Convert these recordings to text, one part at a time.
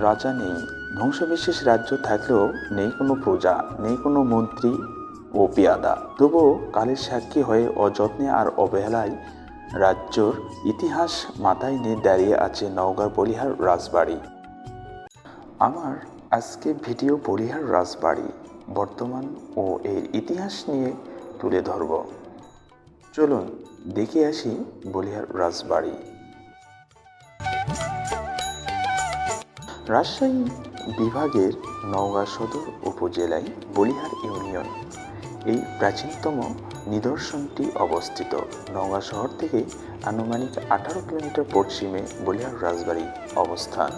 রাজা নেই। ধ্বংসবিশেষ রাজ্য থাকলেও নেই কোনো প্রজা, নেই কোনো মন্ত্রী ও পেয়াদা। তবুও কালের সাক্ষী হয়ে অযত্নে আর অবহেলায় রাজ্যর ইতিহাস মাথায় নিয়ে দাঁড়িয়ে আছে নওগাঁর বলিহার রাজবাড়ি। আমার আজকে ভিডিও বলিহার রাজবাড়ি, বর্তমান ও এর ইতিহাস নিয়ে তুলে ধরব। চলুন, দেখে আসি বলিহার রাজবাড়ি। রাজশাহী বিভাগের নওগাঁ সদর উপজেলায় বলিহার ইউনিয়ন। এই প্রাচীনতম নিদর্শনটি অবস্থিত। নওগাঁ শহর থেকে আনুমানিক আঠারো কিলোমিটার পশ্চিমে বলিহার রাজবাড়ি অবস্থান।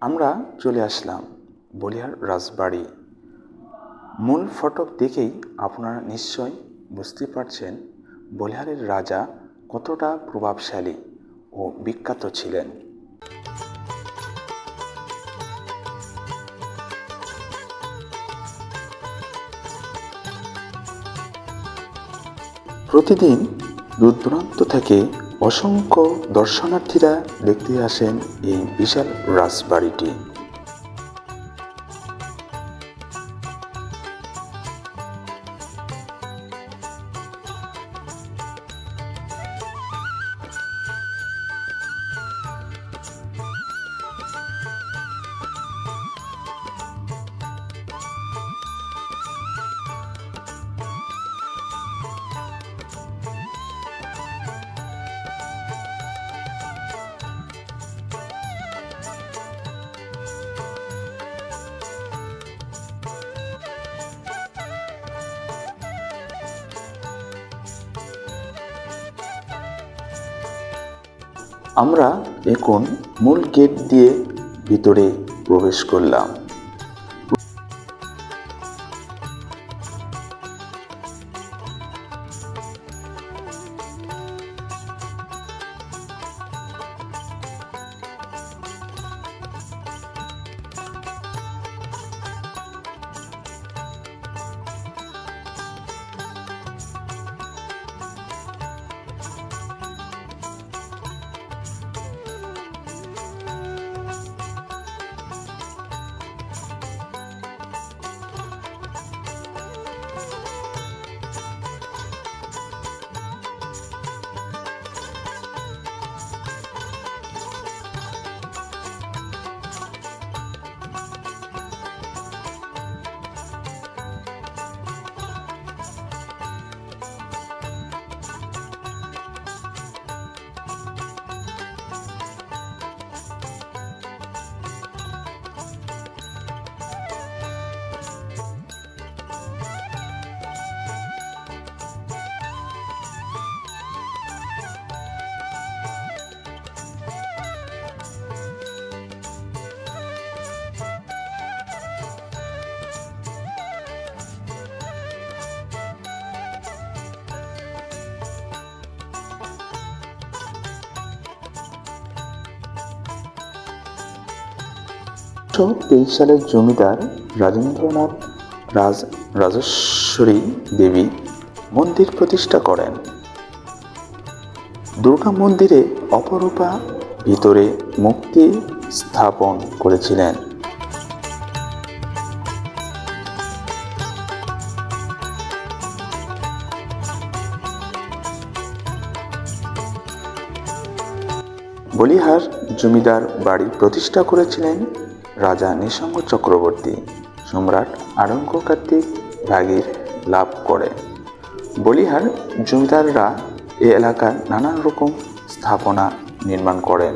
আমরা চলে আসলাম বলিহার রাজবাড়ি। মূল ফটক দেখেই আপনারা নিশ্চয় বুঝতে পারছেন বলিহারের রাজা কতটা প্রভাবশালী ও বিখ্যাত ছিলেন। প্রতিদিন দূর দূরান্ত থেকে অসংখ্য দর্শনার্থীরা দেখতে আসেন এই বিশাল রাজবাড়িটি। আমরা এখন মূল গেট দিয়ে ভিতরে প্রবেশ করলাম। উনিশশো তেইশ সালের জমিদার রাজেন্দ্রনাথ রাজ রাজেশ্বরী দেবী মন্দির প্রতিষ্ঠা করেন। দুর্গা মন্দিরে অপরূপা ভিতরে মুক্তি স্থাপন করেছিলেন। বলিহার জমিদার বাড়ি প্রতিষ্ঠা করেছিলেন রাজা নিঃসঙ্গ চক্রবর্তী সম্রাট আরঙ্গ কার্তিক ভাগীর লাভ করে। বলিহার জমিদাররা এ এলাকার নানান রকম স্থাপনা নির্মাণ করেন।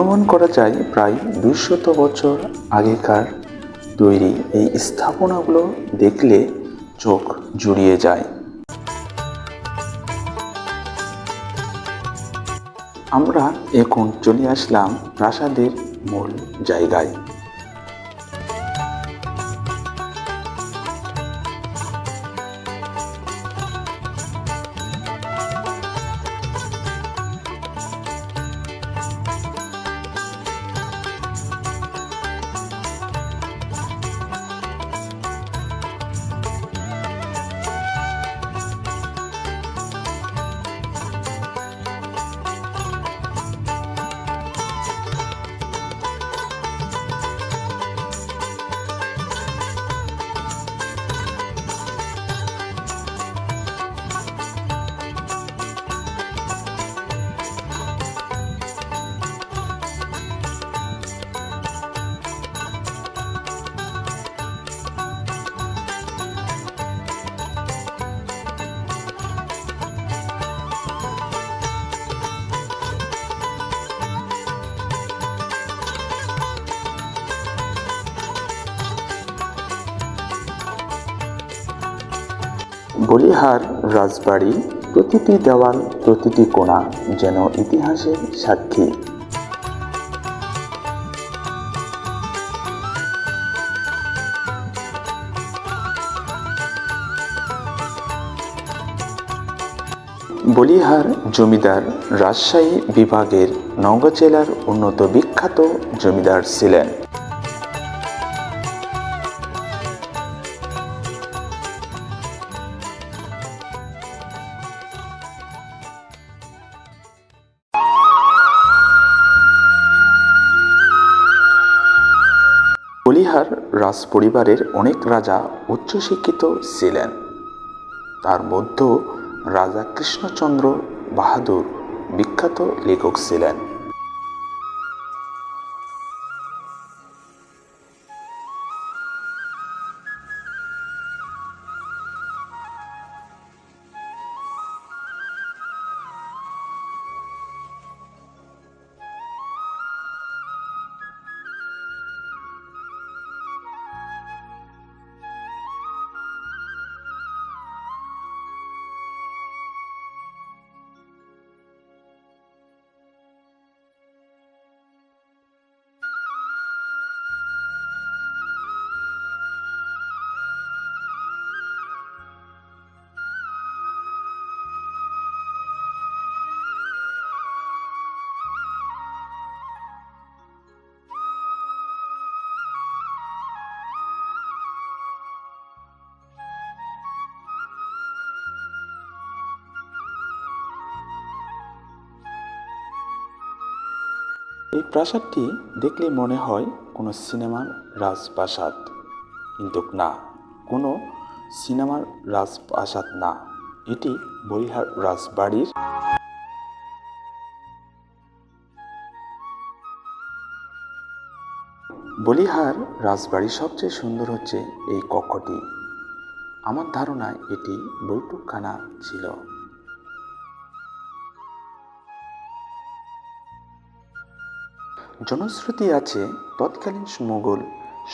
অনুমান করা যায় প্রায় দুশত বছর আগেকার তৈরি এই স্থাপনাগুলো দেখলে চোখ জুড়িয়ে যায়। আমরা এখন চলে আসলাম প্রাসাদের মূল জায়গায়। বলিহার রাজবাড়ি প্রতিটি দেওয়াল, প্রতিটি কোণা যেন ইতিহাসের সাক্ষী। বলিহার জমিদার রাজশাহী বিভাগের নওগাঁ জেলার উন্নত বিখ্যাত জমিদার ছিলেন। রাজপরিবারের অনেক রাজা উচ্চশিক্ষিত ছিলেন। তার মধ্যেও রাজা কৃষ্ণচন্দ্র বাহাদুর বিখ্যাত লেখক ছিলেন। এই প্রাসাদটি দেখলে মনে হয় কোনো সিনেমার রাজপ্রাসাদ। কিন্তু না, কোনো সিনেমার রাজপ্রাসাদ না। এটি বরিহার রাজবাড়ির বলিহার রাজবাড়ির সবচেয়ে সুন্দর হচ্ছে এই কক্ষটি। আমার ধারণায় এটি বৈঠকখানা ছিল। জনশ্রুতি আছে, তৎকালীন মোগল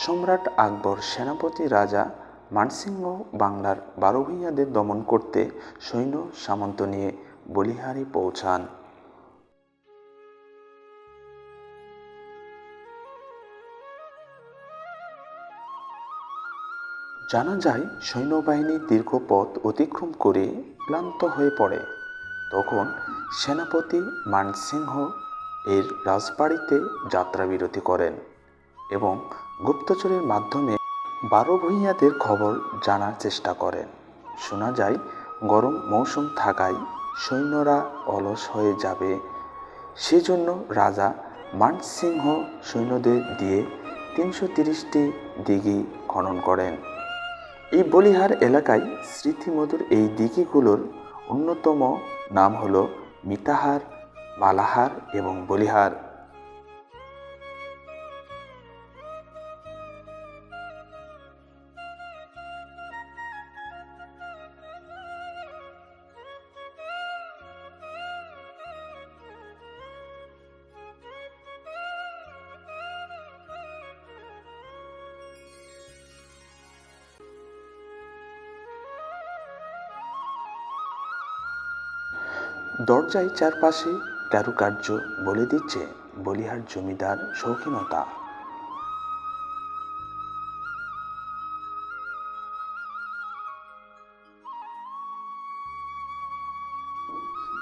সম্রাট আকবর, সেনাপতি রাজা মানসিংহ বাংলার বারো ভূঁইয়াদের দমন করতে সৈন্য সামন্ত নিয়ে বলিহারি পৌঁছান। জানা যায়, সৈন্যবাহিনী দীর্ঘ পথ অতিক্রম করে ক্লান্ত হয়ে পড়ে। তখন সেনাপতি মানসিংহ এর রাজবাড়িতে যাত্রাবিরতি করেন এবং গুপ্তচরের মাধ্যমে বারো ভূঁইয়াদের খবর জানার চেষ্টা করেন। শোনা যায়, গরম মৌসুম থাকায় সৈন্যরা অলস হয়ে যাবে। সেজন্য রাজা মানসিংহ সৈন্যদের দিয়ে তিনশো তিরিশটি দিঘি খনন করেন। এই বলিহার এলাকায় স্মৃতিমধুর এই দিঘিগুলোর অন্যতম নাম হলো মিতাহার মালাহার এবং বলিহার। দরজায় চারপাশে কারুকার্য বলে দিচ্ছে বলিহার জমিদার শৌখিনতা।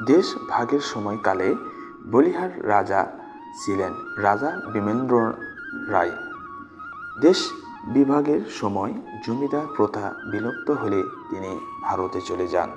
দেশ ভাগের সময়কালে বলিহার রাজা ছিলেন রাজা বিমেন্দ্র রায়। দেশ বিভাগের সময় জমিদার প্রথা বিলুপ্ত হলে তিনি ভারতে চলে যান।